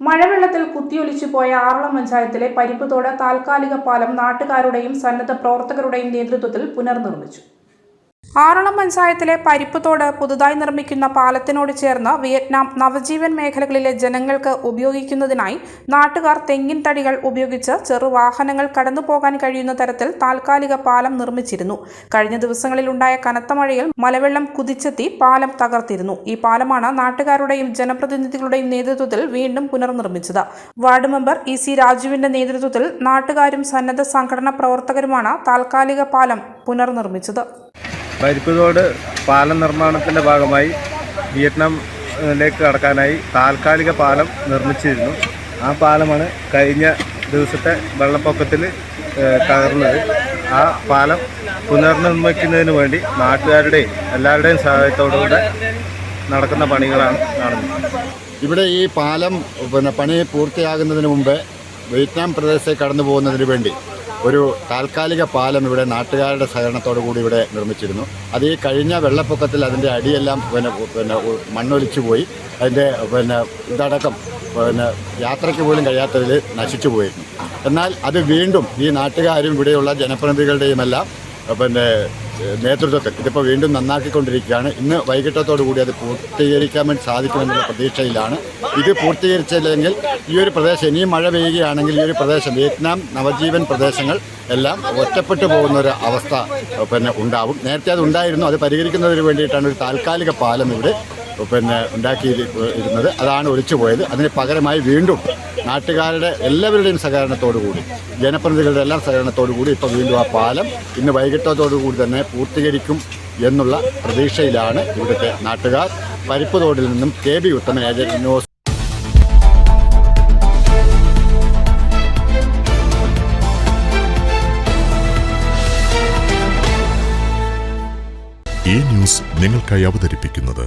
മഴവെള്ളത്തിൽ കുത്തിയൊലിച്ചു പോയ ആറളം പഞ്ചായത്തിലെ പരിപ്പുതോട് താൽക്കാലിക പാലം നാട്ടുകാരുടെയും സന്നദ്ധ പ്രവർത്തകരുടെയും നേതൃത്വത്തിൽ പുനർനിർമ്മിച്ചു. ആറളം പഞ്ചായത്തിലെ പരിപ്പുതോട് പുതുതായി നിർമ്മിക്കുന്ന പാലത്തിനോട് ചേർന്ന് വിയറ്റ്നാം നവജീവൻ മേഖലകളിലെ ജനങ്ങൾക്ക് ഉപയോഗിക്കുന്നതിനായി നാട്ടുകാർ തെങ്ങിൻ തടികൾ ഉപയോഗിച്ച് ചെറുവാഹനങ്ങൾ കടന്നു പോകാൻ കഴിയുന്ന തരത്തിൽ താൽക്കാലിക പാലം നിർമ്മിച്ചിരുന്നു. കഴിഞ്ഞ ദിവസങ്ങളിൽ ഉണ്ടായ കനത്ത മഴയിൽ മലവെള്ളം കുതിച്ചെത്തി പാലം തകർത്തിരുന്നു. ഈ പാലമാണ് നാട്ടുകാരുടെയും ജനപ്രതിനിധികളുടെയും നേതൃത്വത്തിൽ വീണ്ടും പുനർനിർമ്മിച്ചത്. വാർഡ് മെമ്പർ ഇ സി രാജുവിന്റെ നേതൃത്വത്തിൽ നാട്ടുകാരും സന്നദ്ധ സംഘടനാ പ്രവർത്തകരുമാണ് താൽക്കാലിക പാലം പുനർനിർമ്മിച്ചത്. പരിപ്പുതോട് പാലം നിർമ്മാണത്തിന്റെ ഭാഗമായി വിയറ്റ്നാമിലേക്ക് കടക്കാനായി താൽക്കാലിക പാലം നിർമ്മിച്ചിരുന്നു. ആ പാലമാണ് കഴിഞ്ഞ ദിവസത്തെ വെള്ളപ്പൊക്കത്തിൽ തകർന്നത്. ആ പാലം പുനർനിർമ്മിക്കുന്നതിന് വേണ്ടി നാട്ടുകാരുടെയും എല്ലാവരുടെയും സഹായത്തോടുകൂടെ നടക്കുന്ന പണികളാണ് കാണുന്നത് ഇവിടെ ഈ പാലം പിന്നെ പണി പൂർത്തിയാകുന്നതിന് മുമ്പ് വിയറ്റ്നാം പ്രദേശത്തേക്ക് കടന്നു പോകുന്നതിന് വേണ്ടി ഒരു താൽക്കാലിക പാലം ഇവിടെ നാട്ടുകാരുടെ സഹകരണത്തോടു കൂടി ഇവിടെ നിർമ്മിച്ചിരുന്നു. അത് ഈ കഴിഞ്ഞ വെള്ളപ്പൊക്കത്തിൽ അതിന്റെ അടിയെല്ലാം പിന്നെ പിന്നെ മണ്ണൊലിച്ചു പോയി. അതിന്റെ പിന്നെ ഇതടക്കം പിന്നെ യാത്രയ്ക്ക് പോലും കഴിയാത്തതിൽ നശിച്ചു പോയിരുന്നു എന്നാൽ അത് വീണ്ടും ഈ നാട്ടുകാരും ഇവിടെയുള്ള ജനപ്രതിനിധികളുടെയും എല്ലാം പിന്നെ നേതൃത്വത്തിൽ ഇതിപ്പോൾ വീണ്ടും നന്നാക്കിക്കൊണ്ടിരിക്കുകയാണ്. ഇന്ന് വൈകിട്ടത്തോടു കൂടി അത് പൂർത്തീകരിക്കാൻ വേണ്ടി സാധിക്കുമെന്നുള്ള പ്രതീക്ഷയിലാണ്. ഇത് പൂർത്തീകരിച്ചില്ലെങ്കിൽ ഈ ഒരു പ്രദേശം ഇനിയും മഴ പെയ്യുകയാണെങ്കിൽ ഈ ഒരു പ്രദേശം വിയറ്റ്നാം നവജീവൻ പ്രദേശങ്ങൾ എല്ലാം ഒറ്റപ്പെട്ടു പോകുന്ന ഒരു അവസ്ഥ പിന്നെ ഉണ്ടാവും. നേരത്തെ അത് ഉണ്ടായിരുന്നു. അത് പരിഹരിക്കുന്നതിന് വേണ്ടിയിട്ടാണ് ഒരു താൽക്കാലിക പാലം ഇവിടെ പിന്നെ ഉണ്ടാക്കിയിരുന്നത്. അതാണ് ഒലിച്ചു പോയത് അതിന് പകരമായി വീണ്ടും നാട്ടുകാരുടെ എല്ലാവരുടെയും സഹകരണത്തോടു കൂടി ജനപ്രതിനിധികളുടെ എല്ലാ സഹകരണത്തോടു കൂടി ഇപ്പോൾ വീണ്ടും ആ പാലം ഇന്ന് വൈകിട്ടത്തോടു കൂടി തന്നെ പൂർത്തീകരിക്കും എന്നുള്ള പ്രതീക്ഷയിലാണ് ഇവിടുത്തെ നാട്ടുകാർ. പരിപ്പ് തോടിൽ നിന്നും കെ ബി ഏജന്റ് ന്യൂസ്. ഈ ന്യൂസ് നിങ്ങൾക്കായി അവതരിപ്പിക്കുന്നത്